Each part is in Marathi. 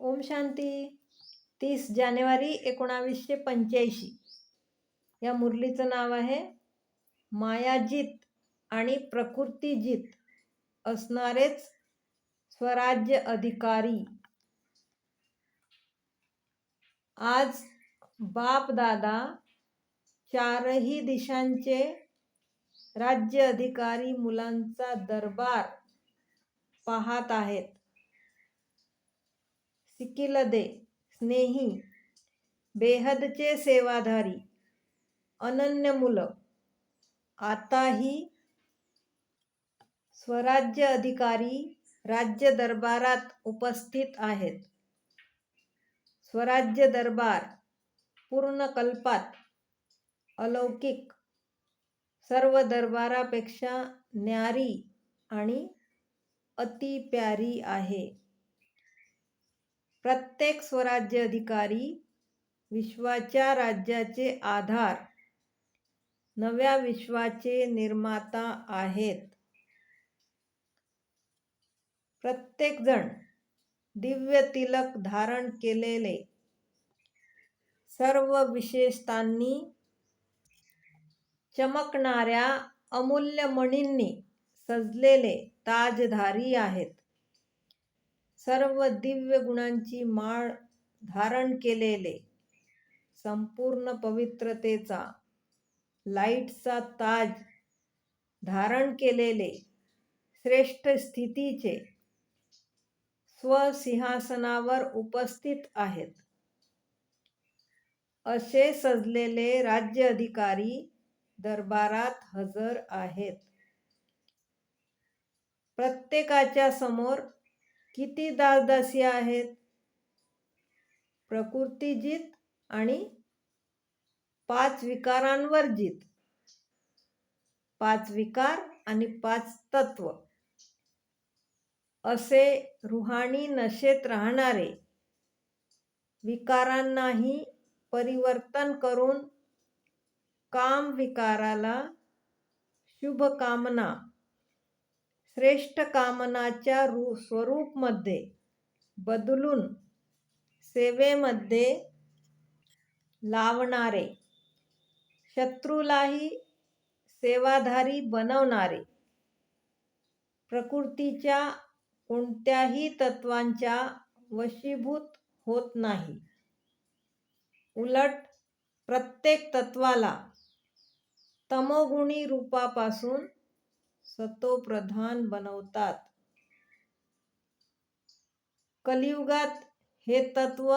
ओम शांती. तीस जानेवारी एकोणावीसशे पंच्याऐंशी. या मुरलीचं नाव आहे मायाजीत आणि प्रकृतीजीत असणारेच स्वराज्य अधिकारी. आज बाप दादा चारही दिशांचे राज्य अधिकारी मुलांचा दरबार पाहत आहेत. सिकिलदे स्नेही बेहदचे सेवाधारी अनन्य मुलं. आताही स्वराज्य अधिकारी राज्य दरबारात उपस्थित आहेत. स्वराज्य दरबार पूर्ण कल्पात अलौकिक सर्व दरबारापेक्षा न्यारी आणि अति प्यारी आहे. प्रत्येक स्वराज्य अधिकारी विश्वाच्या राज्याचे आधार नव्या विश्वाचे निर्माता आहेत. प्रत्येकजण दिव्य तिलक धारण केलेले सर्व विशेषतांनी चमकणाऱ्या अमूल्य मणींनी सजलेले ताजधारी आहेत. सर्व दिव्य गुणांची माळ धारण केलेले संपूर्ण पवित्रतेचा लाईटचा ताज धारण केलेले श्रेष्ठ स्थितीचे स्वसिंहासनावर उपस्थित आहेत. असे सजलेले राज्य अधिकारी दरबारात हजर आहेत. प्रत्येकाच्या समोर किती दासदासी आहेत? प्रकृतीजीत आणि पाच विकारांवर जीत. पाच विकार आणि पाच तत्व. असे रुहाणी नशेत राहणारे विकारांनाही परिवर्तन करून काम विकाराला शुभकामना श्रेष्ठ कामनाच्या रू स्वरूपमध्ये बदलून सेवेमध्ये लावणारे शत्रूलाही सेवाधारी बनवणारे प्रकृतीच्या कोणत्याही तत्वांच्या वशीभूत होत नाही. उलट प्रत्येक तत्वाला तमोगुणी रूपापासून सतोप्रधान बनवतात. कलियुगात हे तत्व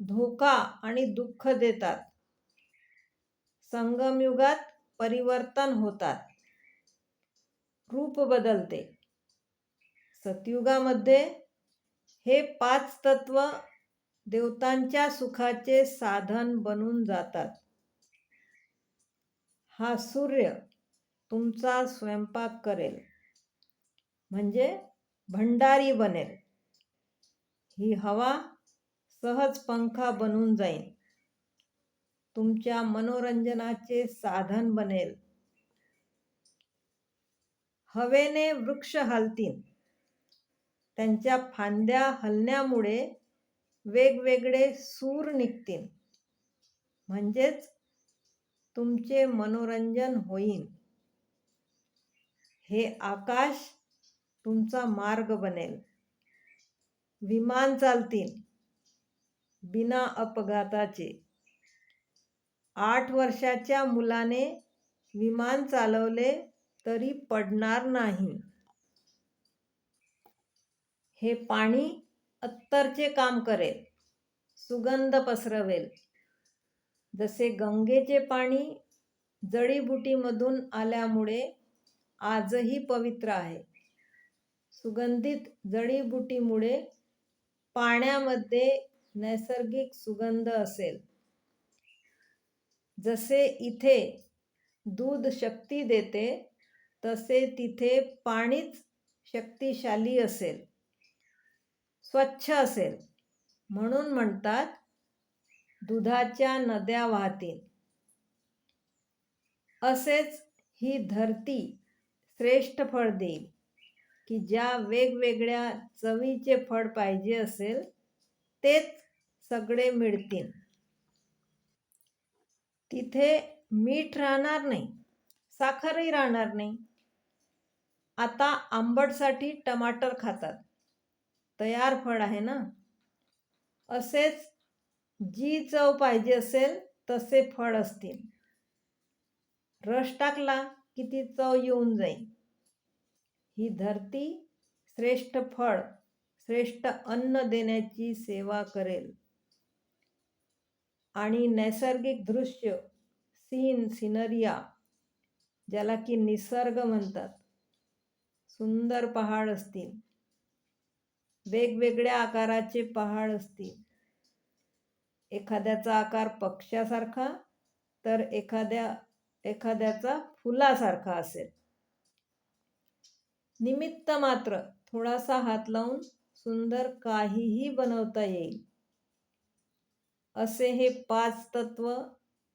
धोका आणि दुःख देतात. संगमयुगात परिवर्तन होतात. रूप बदलते. सतयुगामध्ये हे पाच तत्व देवतांच्या सुखाचे साधन बनून जातात. हा सूर्य तुमचा स्वयंपाक करेल. म्हणजे भंडारी बनेल. ही हवा सहज पंखा बनून जाईल. तुमच्या मनोरंजनाचे साधन बनेल. हवेने वृक्ष हालतील. त्यांच्या फांद्या हलण्यामुळे वेगवेगळे सूर निघतील. म्हणजेच तुमचे मनोरंजन होईल. हे आकाश तुमचा मार्ग बनेल. विमान चालतील. बिना अपघाताचे. आठ वर्षाच्या मुलाने विमान चालवले तरी पडणार नाही. हे पाणी अत्तरचे काम करेल. सुगंध पसरवेल. जसे गंगेचे पाणी जडीबुटीमधून आल्यामुळे आजही पवित्र आहे. सुगंधित जडीबुटीमुळे पाण्यामध्ये नैसर्गिक सुगंध असेल. जसे इथे दूध शक्ती देते तसे तिथे पाणीच शक्तिशाली असेल. स्वच्छ असेल म्हणून म्हणतात दुधाच्या नद्या वाहतील. असेच ही धरती श्रेष्ठ फळ देईल. की ज्या वेगवेगळ्या चवीचे फळ पाहिजे असेल तेच सगळे मिळतील. तिथे मीठ राहणार नाही साखरही राहणार नाही. आता आंबटसाठी टमाटर खातात. तयार फळ आहे ना? असेच जी चव पाहिजे असेल तसे फळ असतील. रस टाकला किती चव येऊन जाईल? ही धरती श्रेष्ठ फळ श्रेष्ठ अन्न देण्याची सेवा करेल. आणि नैसर्गिक दृश्य सीन सिनरिया ज्याला की निसर्ग म्हणतात सुंदर पहाड असतील. वेगवेगळ्या आकाराचे पहाड असतील. एखाद्याचा आकार पक्ष्यासारखा तर एखाद्या एखाद्याचा फुलासारखा असेल. निमित्त मात्र थोडासा हात लावून सुंदर काहीही बनवता येईल. असे हे पाच तत्व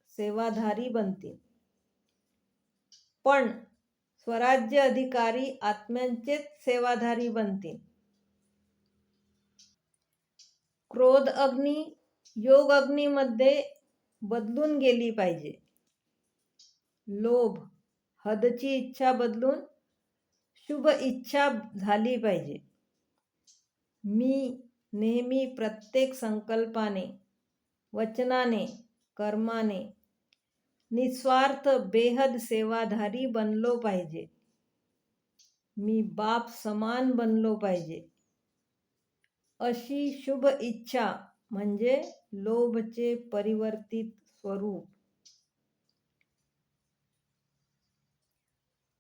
सेवाधारी बनतील. पण स्वराज्य अधिकारी आत्म्यांचेच सेवाधारी बनतील. क्रोध अग्नी योग अग्नीमध्ये बदलून गेली पाहिजे. लोभ हदची इच्छा बदलून शुभ इच्छा झाली पाहिजे. मी नेहमी प्रत्येक संकल्पाने वचनाने कर्माने निस्वार्थ बेहद सेवाधारी बनलो पाहिजे. मी बाप समान बनलो पाहिजे. अशी शुभ इच्छा म्हणजे लोभचे परिवर्तित स्वरूप.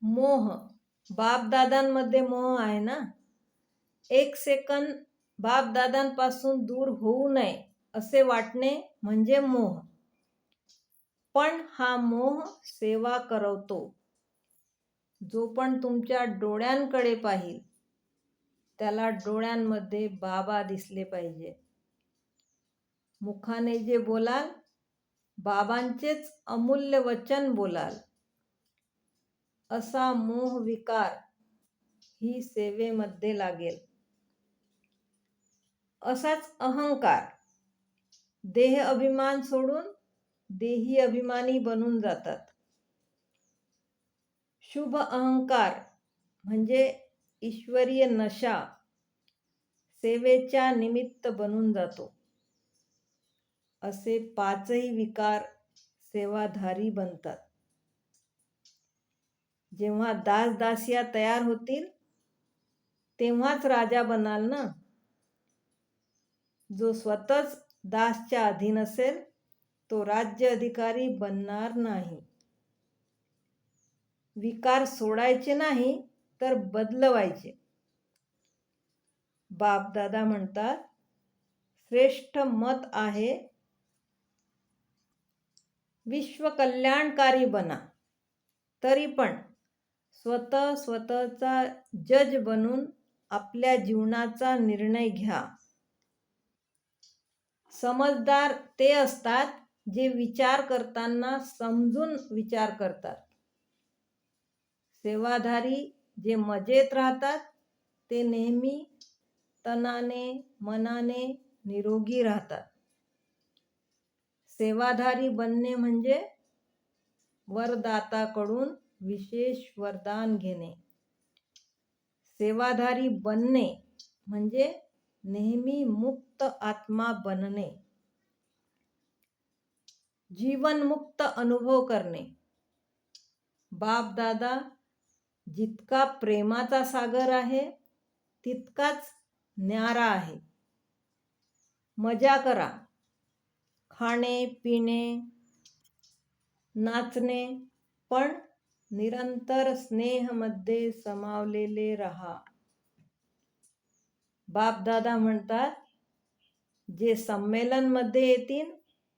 मोह. बापदादांमध्ये मोह आहे ना? एक सेकंद बापदादांपासून दूर होऊ नये असे वाटणे म्हणजे मोह. पण हा मोह सेवा करवतो. जो पण तुमच्या डोळ्यांकडे पाहिल त्याला डोळ्यांमध्ये बाबा दिसले पाहिजे. मुखाने जे बोलाल बाबांचेच अमूल्य वचन बोलाल. असा मोह विकार ही सेवेमध्ये लागेल. असाच अहंकार देह अभिमान सोडून देही अभिमानी बनून जातात. शुभ अहंकार म्हणजे ईश्वरीय नशा सेवेच्या निमित्त बनून जातो. असे पाचही विकार सेवाधारी बनतात. जेव्हा दास दासिया तयार होतील तेव्हाच राजा बनाल ना? जो स्वतःच दासच्या अधीन असेल तो राज्य अधिकारी बनणार नाही. विकार सोडायचे नाही तर बदलवायचे. बापदादा म्हणतात श्रेष्ठ मत आहे विश्व कल्याणकारी बना. तरी पण स्वतः स्वतःचा जज बनून आपल्या जीवनाचा निर्णय घ्या. समजदार ते असतात जे विचार करताना समजून विचार करतात. सेवाधारी जे मजेत राहतात ते नेहमी तनाने मनाने निरोगी राहतात. सेवाधारी बनणे म्हणजे वरदाताकडून विशेष वरदान घेणे. सेवाधारी बनणे म्हणजे नेहमी मुक्त आत्मा बनणे. जीवनमुक्त अनुभव करणे. बाप दादा जितका प्रेमाचा सागर आहे तितकाच न्यारा आहे. मजा करा. खाणे पिणे नाचणे पण निरंतर स्नेहमध्ये समावलेले रहा. बापदादा म्हणतात जे संमेलनमध्ये येतील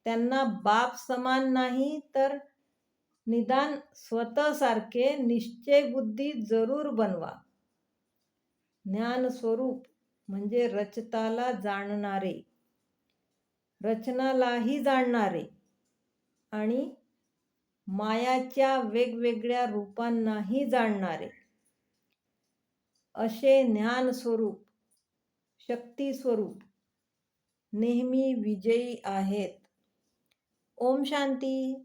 त्यांना बाप समान नाही तर निदान स्वतःसारखे निश्चय बुद्धी जरूर बनवा. ज्ञान स्वरूप म्हणजे रचताला जाणणारे रचनालाही जाणणारे आणि मायाच्या वेगवेगळ्या रूपांनाही जाणणारे. असे ज्ञान स्वरूप शक्ती स्वरूप नेहमी विजयी आहेत. ओम शांती.